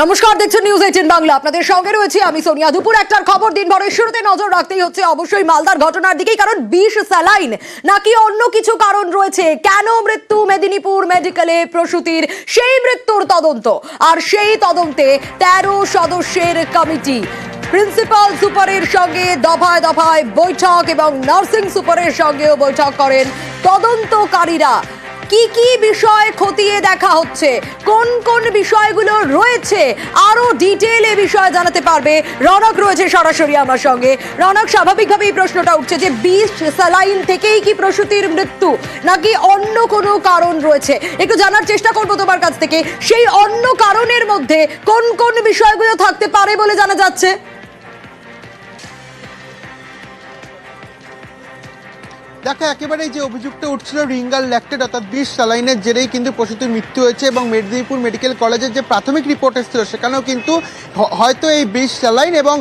নমস্কার, দেখছেন news eighteen Bangla. আপনাদের সঙ্গে রয়েছে আমি সোনিয়া দুপুর। একটার খবর দিন ভরের শুরুতে নজর রাখতেই হচ্ছে অবশ্যই মালদার ঘটনার দিকেই, কারণ বিষ স্যালাইন নাকি অন্য কিছু কারণ রয়েছে? কেন মৃত্যু মেদিনীপুর মেডিকেলে প্রসূতির? সেই মৃত্যুর তদন্ত। আর সেই তদন্তে তেরো সদস্যের কমিটি। প্রিন্সিপাল সুপারের সঙ্গে দফায় দফায় বৈঠক এবং নার্সিং সুপারের সঙ্গেও বৈঠক করেন তদন্তকারীরা। কি কি বিষয় খতিয়ে দেখা হচ্ছে? কোন কোন বিষয়গুলো রয়েছে? আরও ডিটেল এ বিষয়ে জানাতে পারবে রনক রয়েছে সরাসরি আমার সঙ্গে। রনক, স্বাভাবিকভাবেই প্রশ্নটা উঠছে যে বিষ, স্যালাইন থেকেই কি প্রসূতির মৃত্যু, নাকি অন্য কোনো কারণ রয়েছে? একটু জানার চেষ্টা করব তোমার কাছ থেকে। সেই অন্য কারণের মধ্যে কোন কোন বিষয়গুলো থাকতে পারে বলে জানা যাচ্ছে? দেখো, একেবারেই যে অভিযোগটা উঠছিল রিঙ্গাল ল্যাক্টেড অর্থাৎ বিষ স্যালাইনের জেরেই কিন্তু প্রসূতির মৃত্যু হয়েছে এবং মেদিনীপুর মেডিকেল কলেজের যে প্রাথমিক রিপোর্ট এসেছিল, সেখানেও কিন্তু হয়তো এই বিষ স্যালাইন এবং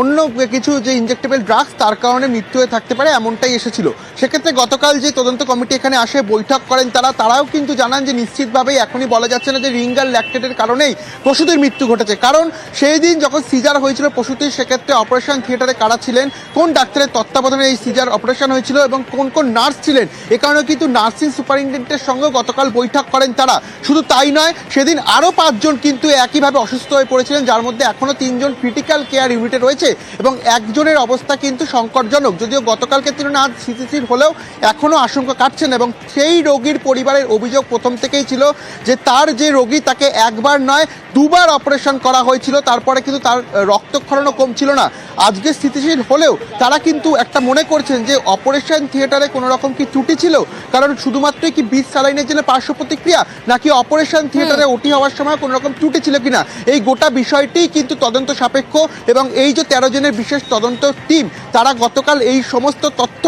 অন্য কিছু যে ইনজেক্টেবল ড্রাগস তার কারণে মৃত্যু হয়ে থাকতে পারে এমনটাই এসেছিল। সেক্ষেত্রে গতকাল যে তদন্ত কমিটি এখানে আসে, বৈঠক করেন তারা, তারাও কিন্তু জানান যে নিশ্চিতভাবেই এখনই বলা যাচ্ছে না যে রিঙ্গাল ল্যাক্টেডের কারণেই প্রসূতির মৃত্যু ঘটেছে। কারণ সেই দিন যখন সিজার হয়েছিল প্রসূতির, সেক্ষেত্রে অপারেশন থিয়েটারে কারা ছিলেন, কোন ডাক্তারের তত্ত্বাবধানে এই সিজার অপারেশন হয়েছিল এবং কোন কোন নার্স ছিলেন। এ কারণে কিন্তু নার্সিং সুপারিনটেন্ডেন্টের সঙ্গে গতকাল বৈঠক করেন তারা। শুধু তাই নয়, সেদিন আরও পাঁচজন কিন্তু একইভাবে অসুস্থ হয়ে পড়েছিলেন, যার মধ্যে এখনও তিনজন ক্রিটিক্যাল কেয়ার ইউনিটে রয়েছে এবং একজনের অবস্থা কিন্তু সংকটজনক। যদিও গতকালকে তুলনায় আজ সিসিসির হলেও এখনও আশঙ্কা কাটছেন এবং সেই রোগীর পরিবারের অভিযোগ প্রথম থেকেই ছিল যে তার যে রোগী তাকে একবার নয় দুবার অপারেশন করা হয়েছিল তারপরে কিন্তু তার রক্তক্ষরণও কমছিল না। আজকে স্থিতিশীল হলেও তারা কিন্তু একটা মনে করছেন যে অপারেশন থিয়েটারে কোনো রকম কি ত্রুটি ছিল? কারণ শুধুমাত্রই কি বিষ স্যালাইনের জন্য পার্শ্ব প্রতিক্রিয়া নাকি অপারেশন থিয়েটারে ওটি হওয়ার সময় কোনো রকম ত্রুটি ছিল কিনা? এই গোটা বিষয়টি কিন্তু তদন্ত সাপেক্ষ এবং এই যে তেরো জনের বিশেষ তদন্ত টিম তারা গতকাল এই সমস্ত তথ্য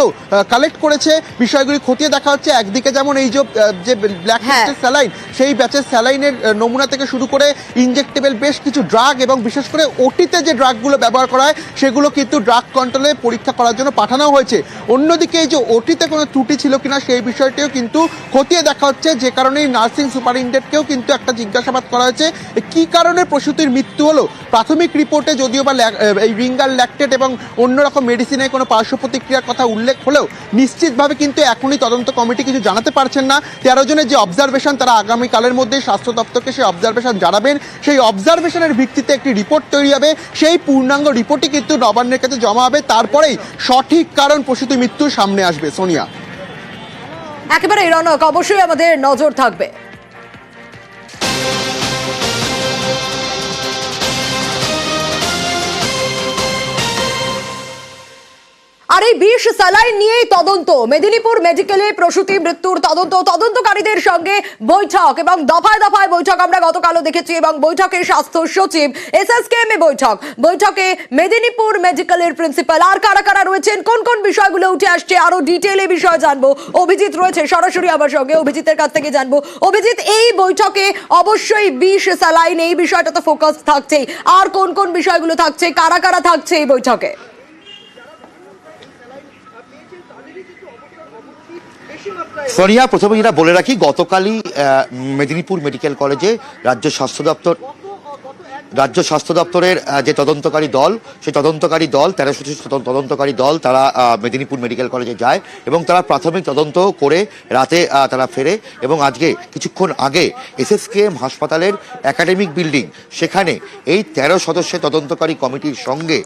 কালেক্ট করেছে। বিষয়গুলি খতিয়ে দেখা হচ্ছে। একদিকে যেমন এই যে ব্ল্যাক। স্যালাইন সেই ব্যাচের স্যালাইনের নমুনা থেকে শুরু করে ইনজেক্টেবল বেশ কিছু ড্রাগ এবং বিশেষ করে ওটিতে যে ড্রাগগুলো ব্যবহার করা হয়, সেগুলো কিন্তু ড্রাগ কন্ট্রোলে পরীক্ষা করার জন্য পাঠানো হয়েছে। অন্যদিকে এই যে ওটিতে কোনো ত্রুটি ছিল কিনা সেই বিষয়টিও কিন্তু খতিয়ে দেখা হচ্ছে। যে কারণে নার্সিং সুপারিনটেন্ডেন্টকেও কিন্তু একটা জিজ্ঞাসাবাদ করা হয়েছে কি কারণে প্রসূতির মৃত্যু হলো? প্রাথমিক রিপোর্টে যদিও বা এই রিঙ্গার ল্যাকটেট এবং অন্যরকম মেডিসিনের কোনো পার্শ্ব প্রতিক্রিয়ার কথা উল্লেখ হলেও নিশ্চিতভাবে কিন্তু এখনই তদন্ত কমিটি কিছু জানাতে পারছেন না। তেরো জনের যে অবজারভেশন তারা আগামীকালের মধ্যে স্বাস্থ্য দপ্তরকে সেই অবজারভেশন জানাবেন। সেই অবজারভেশনের ভিত্তিতে একটি রিপোর্ট তৈরি হবে। সেই পূর্ণাঙ্গ রিপোর্টই কিন্তু নবান্নের কাছে জমা হবে। তারপরেই সঠিক কারণ প্রসূতি মৃত্যুর সামনে আসবে। সোনিয়া। একেবারে রনক অবশ্যই আমাদের নজর থাকবে। আর এই বিষ স্যালাইন নিয়েই তদন্ত। মেদিনীপুর মেডিকেলে প্রসূতি মৃত্যুর তদন্ত। তদন্তকারীদের সঙ্গে বৈঠক এবং দফায় দফায় বৈঠক আমরা গতকালও দেখেছি এবং বৈঠকে স্বাস্থ্য সচিব এস এসএসকেএম এ বৈঠক। বৈঠকে মেদিনীপুর মেডিকেলের প্রিন্সিপাল আর কারা কারা রয়েছেন? কোন কোন বিষয়গুলো উঠে আসছে? আরও ডিটেলে বিষয় জানব। অভিজিৎ রয়েছে সরাসরি আমার সঙ্গে। অভিজিতের কাছ থেকে জানব। অভিজিৎ, এই বৈঠকে অবশ্যই বিষ স্যালাইন, এই বিষয়টা তো ফোকাস থাকছেই। আর কোন কোন বিষয়গুলো থাকছে? কারা কারা থাকছে এই বৈঠকে? সোনিয়া প্রথমে যেটা বলে রাখি গতকালই মেদিনীপুর মেডিকেল কলেজে রাজ্য স্বাস্থ্য দপ্তর রাজ্য স্বাস্থ্য দপ্তরের যে তদন্তকারী দল, সেই তদন্তকারী দল তেরো তদন্তকারী দল, তারা মেদিনীপুর মেডিকেল কলেজে যায় এবং তারা প্রাথমিক তদন্ত করে রাতে তারা ফেরে এবং আজকে কিছুক্ষণ আগে এসএসকেএম হাসপাতালের একাডেমিক বিল্ডিং, সেখানে এই তেরো সদস্যের তদন্তকারী কমিটির সঙ্গে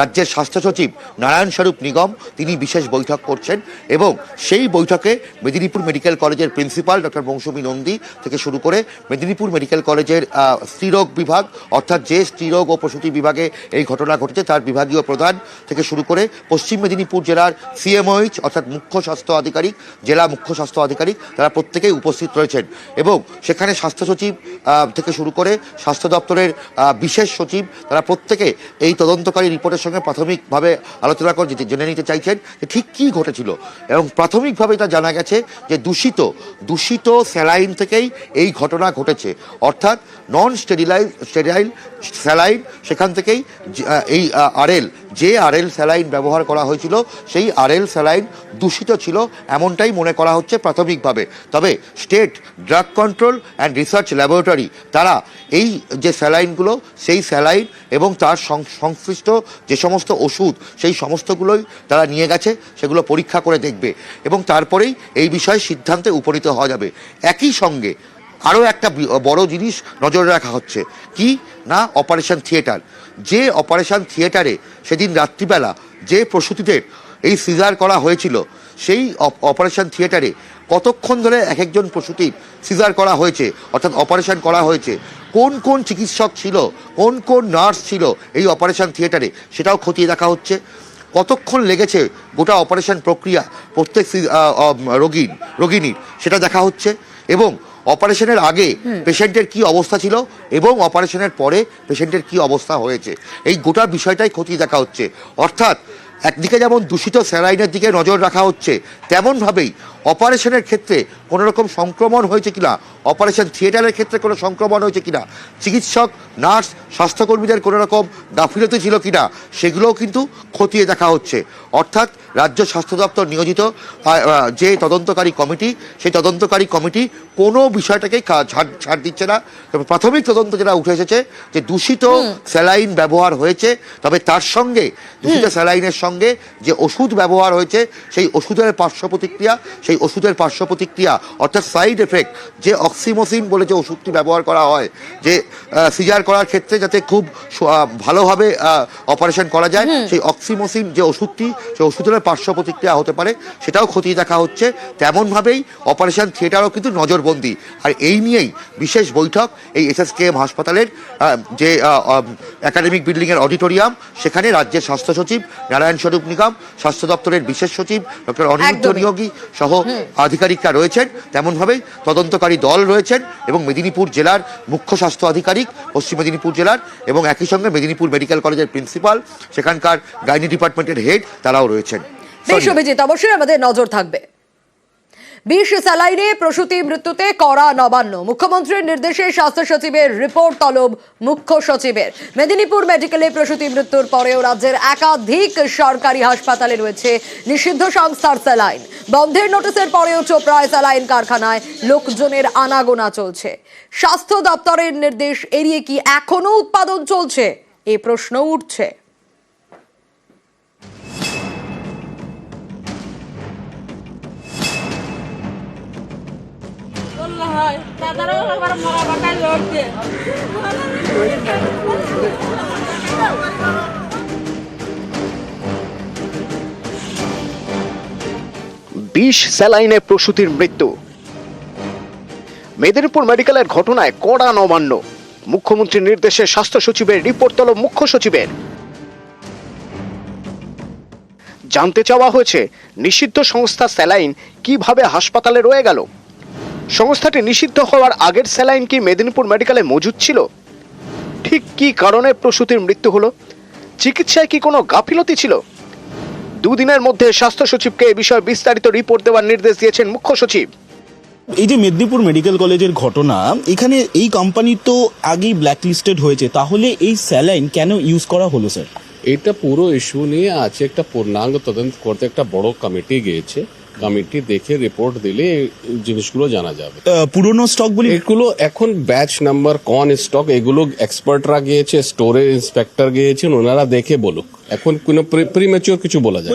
রাজ্যের স্বাস্থ্য সচিব নারায়ণ স্বরূপ নিগম, তিনি বিশেষ বৈঠক করছেন এবং সেই বৈঠকে মেদিনীপুর মেডিকেল কলেজের প্রিন্সিপাল ডক্টর মৌসুমী নন্দী থেকে শুরু করে মেদিনীপুর মেডিকেল কলেজের স্ত্রীরোগ বিভাগ অর্থাৎ যে স্ত্রীরোগ ও প্রসূতি বিভাগে এই ঘটনা ঘটেছে, তার বিভাগীয় প্রধান থেকে শুরু করে পশ্চিম মেদিনীপুর জেলার সিএমওইচ অর্থাৎ মুখ্য স্বাস্থ্য আধিকারিক, জেলা মুখ্য স্বাস্থ্য আধিকারিক, তারা প্রত্যেকেই উপস্থিত রয়েছেন। এবং সেখানে স্বাস্থ্য সচিব থেকে শুরু করে স্বাস্থ্য দপ্তরের বিশেষ সচিব, তারা প্রত্যেকে এই তদন্তকারী রিপোর্টের সঙ্গে প্রাথমিকভাবে আলোচনা করে জেনে নিতে চাইছেন যে ঠিক কী ঘটেছিল। এবং প্রাথমিকভাবে তা জানা গেছে যে দূষিত দূষিত স্যালাইন থেকেই এই ঘটনা ঘটেছে। অর্থাৎ non sterilize sterile sterile saline, সেখান থেকেই এই আরএল, যে আরএল স্যালাইন ব্যবহার করা হয়েছিল, সেই আরএল স্যালাইন দূষিত ছিল, এমনটাই মনে করা হচ্ছে প্রাথমিকভাবে। তবে state drug control and research laboratory, তারা এই যে স্যালাইনগুলো, সেই স্যালাইন এবং তার সংশ্লিষ্ট যে সমস্ত ওষুধ, সেই সমস্তগুলোই তারা নিয়ে গেছে, সেগুলো পরীক্ষা করে দেখবে এবং তারপরেই এই বিষয়ে সিদ্ধান্তে উপনীত হওয়া যাবে। একই সঙ্গে আরও একটা বড় জিনিস নজরে রাখা হচ্ছে। কি? না অপারেশন থিয়েটার যে অপারেশন থিয়েটারে সেদিন রাত্রিবেলা যে প্রসূতিদের এই সিজার করা হয়েছিল, সেই অপ- অপারেশন থিয়েটারে কতক্ষণ ধরে এক একজন প্রসূতির সিজার করা হয়েছে, অর্থাৎ অপারেশন করা হয়েছে, কোন কোন চিকিৎসক ছিল, কোন কোন নার্স ছিল এই অপারেশন থিয়েটারে সেটাও খতিয়ে দেখা হচ্ছে। কতক্ষণ লেগেছে গোটা অপারেশন প্রক্রিয়া প্রত্যেক রোগীর রোগিনীর, সেটা দেখা হচ্ছে। এবং অপারেশনের আগে পেশেন্টের কি অবস্থা ছিল এবং অপারেশনের পরে পেশেন্টের কি অবস্থা হয়েছে। এই গোটা বিষয়টাই খতিয়ে দেখা হচ্ছে। অর্থাৎ একদিকে যেমন দূষিত স্যালাইনের দিকে নজর রাখা হচ্ছে তেমনভাবেই অপারেশনের ক্ষেত্রে কোনো রকম সংক্রমণ হয়েছে কিনা অপারেশন থিয়েটারের ক্ষেত্রে কোনো সংক্রমণ হয়েছে কিনা চিকিৎসক নার্স স্বাস্থ্যকর্মীদের কোনো রকম গাফিলতি ছিল কিনা সেগুলোও কিন্তু খতিয়ে দেখা হচ্ছে। অর্থাৎ রাজ্য স্বাস্থ্য দপ্তর নিয়োজিত যে তদন্তকারী কমিটি সেই তদন্তকারী কমিটি কোনো বিষয়টাকে ছাড় ছাড় দিচ্ছে না। তবে প্রাথমিক তদন্ত যেটা উঠে এসেছে যে দূষিত স্যালাইন ব্যবহার হয়েছে তবে তার সঙ্গে দূষিত স্যালাইনের সঙ্গে যে ওষুধ ব্যবহার হয়েছে সেই ওষুধের পার্শ্ব প্রতিক্রিয়া সেই ওষুধের পার্শ্ব প্রতিক্রিয়া অর্থাৎ সাইড এফেক্ট যে অক্সিমোসিন বলে যে ওষুধটি ব্যবহার করা হয় যে সিজার করার ক্ষেত্রে যাতে খুব ভালোভাবে অপারেশন করা যায় সেই অক্সিমোসিন যে ওষুধটি সেই ওষুধের পার্শ্ব প্রতিক্রিয়া হতে পারে সেটাও খতিয়ে দেখা হচ্ছে। তেমনভাবেই অপারেশন থিয়েটারও কিন্তু নজরবন্দি। আর এই নিয়েই বিশেষ বৈঠক এই এসএসকেএম হাসপাতালের যে একাডেমিক বিল্ডিংয়ের অডিটোরিয়াম সেখানে রাজ্যের স্বাস্থ্য সচিব নারায়ণ স্বরূপ নিগম স্বাস্থ্য দপ্তরের বিশেষ সচিব ডক্টর অনিরুদ্ধ নিয়োগী সহ আধিকারিকরা রয়েছেন। তেমনভাবেই তদন্তকারী দল রয়েছেন এবং মেদিনীপুর জেলার মুখ্য স্বাস্থ্য আধিকারিক পশ্চিম মেদিনীপুর জেলার এবং একই সঙ্গে মেদিনীপুর মেডিকেল কলেজের প্রিন্সিপাল সেখানকার গাইনি ডিপার্টমেন্টের হেড তারাও রয়েছেন। বেশ অভিজিৎ অবশ্যই আমাদের নজর থাকবে। বিষ স্যালাইনে প্রসূতি মৃত্যুতে কড়া নবান্ন। মুখ্যমন্ত্রীর নির্দেশে স্বাস্থ্য সচিবের রিপোর্ট তলব মুখ্য সচিবের। মেদিনীপুর মেডিকেলে প্রসূতি মৃত্যুর পরেও রাজ্যের একাধিক সরকারি হাসপাতালে রয়েছে নিষিদ্ধ সংস্থার স্যালাইন। বন্ধের নোটিশের পরেও চোপড়ায় স্যালাইন কারখানায় লোকজনের আনাগোনা চলছে। স্বাস্থ্য দপ্তরের নির্দেশ এড়িয়ে কি এখনও উৎপাদন চলছে? এ প্রশ্ন উঠছে। লড়ছে। বিষ স্যালাইনে প্রসূতির মৃত্যু। মেদিনীপুর মেডিকেলের ঘটনায় কড়া নবান্ন। মুখ্যমন্ত্রীর নির্দেশে স্বাস্থ্য সচিবের রিপোর্ট তলব মুখ্য সচিবের। জানতে চাওয়া হয়েছে, নিষিদ্ধ সংস্থা স্যালাইন কীভাবে হাসপাতালে রয়ে গেল? সংস্থাটি নিষিদ্ধ হওয়ার আগের স্যালাইন কি মেদিনীপুর মেডিকেলে মজুদ ছিল? ঠিক কি কারণে প্রসূতির মৃত্যু হলো? চিকিৎসায় কি কোনো গাফিলতি ছিল? দুদিনের মধ্যে স্বাস্থ্য সচিবকে এ বিষয়ে বিস্তারিত রিপোর্ট দেওয়ার নির্দেশ দিয়েছেন মুখ্য সচিব। এই যে মেদিনীপুর মেডিকেল কলেজের ঘটনা এখানে এই কোম্পানি তো আগেই ব্ল্যাকলিস্টেড হয়েছে তাহলে এই স্যালাইন কেন ইউজ করা হলো স্যার এটা পুরো ইস্যু নিয়ে আছে একটা পূর্ণাঙ্গ তদন্ত করতে একটা বড় কমিটি গিয়েছে। কমিটি দেখে রিপোর্ট দিলে জিনিসগুলো জানা যাবে। পুরনো স্টক বলি এগুলো এখন ব্যাচ নাম্বার কোন স্টক এগুলো এক্সপার্টরা গিয়েছে স্টোরেজ ইন্সপেক্টর গিয়েছেন ওনারা দেখে বলুক। এখন কোনো প্রিমেচিওর কিছু বলা যায়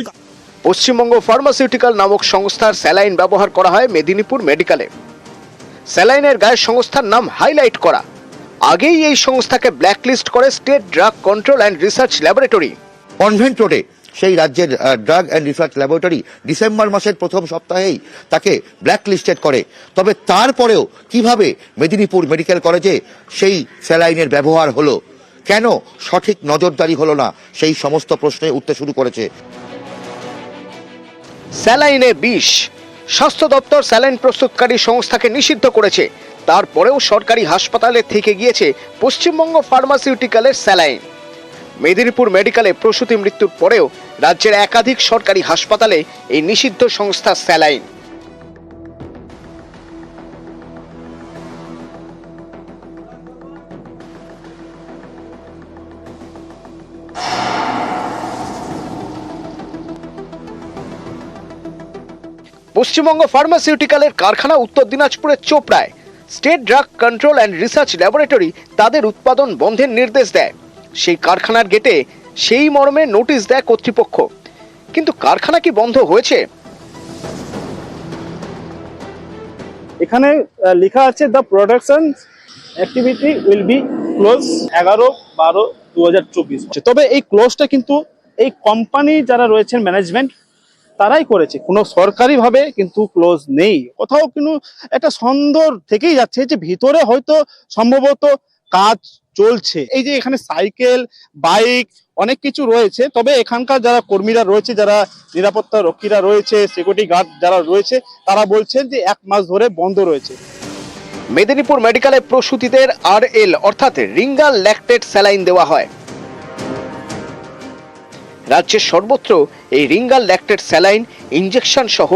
পশ্চিমবঙ্গ ফার্মাসিউটিক্যাল নামক সংস্থার স্যালাইন ব্যবহার করা হয় মেদিনীপুর মেডিকেলে। স্যালাইনের গায়ে সংস্থার নাম হাইলাইট করা। আগেই এই সংস্থাকে ব্ল্যাকলিস্ট করে state drug control and research laboratory convent রোডে সেই রাজ্যের drug and research laboratory December মাসের প্রথম সপ্তাহেই তাকে ব্ল্যাক লিস্টেড করে। তবে তারপরেও কীভাবে মেদিনীপুর মেডিকেল কলেজে সেই স্যালাইনের ব্যবহার হলো? কেন সঠিক নজরদারি হলো না? সেই সমস্ত প্রশ্নে উঠতে শুরু করেছে। স্যালাইনে বিষ স্বাস্থ্য দপ্তর স্যালাইন প্রস্তুতকারী সংস্থাকে নিষিদ্ধ করেছে। তারপরেও সরকারি হাসপাতালে থেকে গিয়েছে পশ্চিমবঙ্গ ফার্মাসিউটিক্যালের স্যালাইন। মেদিনীপুর মেডিকেলে প্রসূতি মৃত্যুর পরেও রাজ্যের একাধিক সরকারি হাসপাতালে এই নিষিদ্ধ সংস্থা স্যালাইন। পশ্চিমবঙ্গ ফার্মাসিউটিক্যালের কারখানা উত্তর দিনাজপুরের চোপড়ায়। State drug control and research laboratory তাদের উৎপাদন বন্ধের নির্দেশ দেয়। সেই কারখানার গেটে সেই মর্মে নোটিশ দেয় কর্তৃপক্ষ। কিন্তু কারখানা কি বন্ধ হয়েছে? এখানে লেখা আছে the production activity will be close এগারো বারো দু তবে এই ক্লোজটা কিন্তু এই কোম্পানি যারা রয়েছেন ম্যানেজমেন্ট তারাই করেছে। কোনো সরকারিভাবে কিন্তু ক্লোজ নেই। কোথাও কিন্তু একটা সন্দর থেকেই যাচ্ছে যে ভিতরে হয়তো সম্ভবত কাজ চলছে। এই যে এখানে সাইকেল, বাইক, অনেক কিছু রয়েছে। তবে এখানকার যারা কর্মীরা রয়েছে, যারা নিরাপত্তা রক্ষীরা রয়েছে সিকিউরিটি গার্ড যারা রয়েছে, তারা বলছেন যে এক মাস ধরে বন্ধ রয়েছে। মেদিনীপুর মেডিকেলে প্রসূতিদের আর এল, অর্থাৎ রিঙ্গাল ল্যাকটেট স্যালাইন দেওয়া হয়। রাজ্যের সর্বত্র এই রিঙ্গাল ল্যাকটেট স্যালাইন ইঞ্জেকশন সহ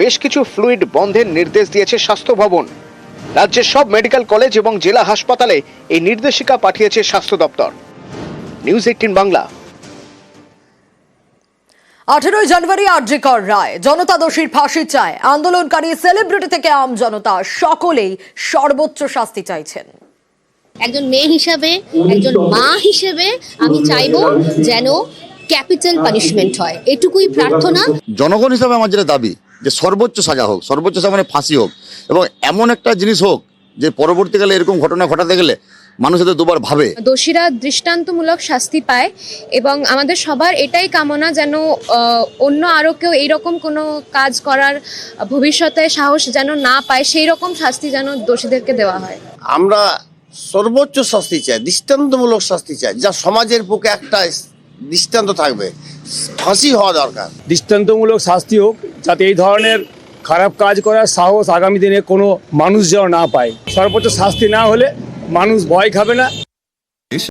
বেশ কিছু ফ্লুইড বন্ধের নির্দেশ দিয়েছে স্বাস্থ্য ভবন। রাজ্যের সব মেডিকেল কলেজ এবং জেলা হাসপাতালে এই নির্দেশিকা পাঠিয়েছে স্বাস্থ্য দপ্তর। News eighteen Bangla. আঠেরোই জানুয়ারি আরজিকর রায়। জনতা দোষীর ফাঁসি চায়। আন্দোলনকারী সেলিব্রিটি থেকে আম জনতা। সকলেই সর্বোচ্চ শাস্তি চাইছেন। একজন মেয়ে হিসাবে একজন মা হিসেবে আমি চাইব যেন ক্যাপিটাল পানিশমেন্ট হয়। এটুকুই প্রার্থনা। জনগণ হিসাবে আমার যেটা দাবি যে সর্বোচ্চ সাজা হোক সর্বোচ্চ সাজা মানে ফাঁসি হোক এবং এমন একটা জিনিস হোক যে পরবর্তীকালে এরকম ঘটনা ঘটাতে গেলে মানুষ এদের দুবার ভাবে। দোষীরা দৃষ্টান্তমূলক শাস্তি পায় এবং আমাদের সবার এটাই কামনা যেন অন্য আরও কেউ এইরকম কোনো কাজ করার ভবিষ্যতে সাহস যেন না পায় সেই রকম শাস্তি যেন দোষীদেরকে দেওয়া হয়। আমরা সর্বোচ্চ শাস্তি চাই দৃষ্টান্তমূলক শাস্তি চাই যা সমাজের পক্ষে একটা দৃষ্টান্ত থাকবে। ফাঁসি হওয়া দরকার। দৃষ্টান্তমূলক শাস্তি হোক, যাতে এই ধরনের খারাপ কাজ করার সাহস আগামী দিনে কোনো মানুষ যেন না পায়। সর্বোচ্চ শাস্তি না হলে মানুষ ভয় খাবে না।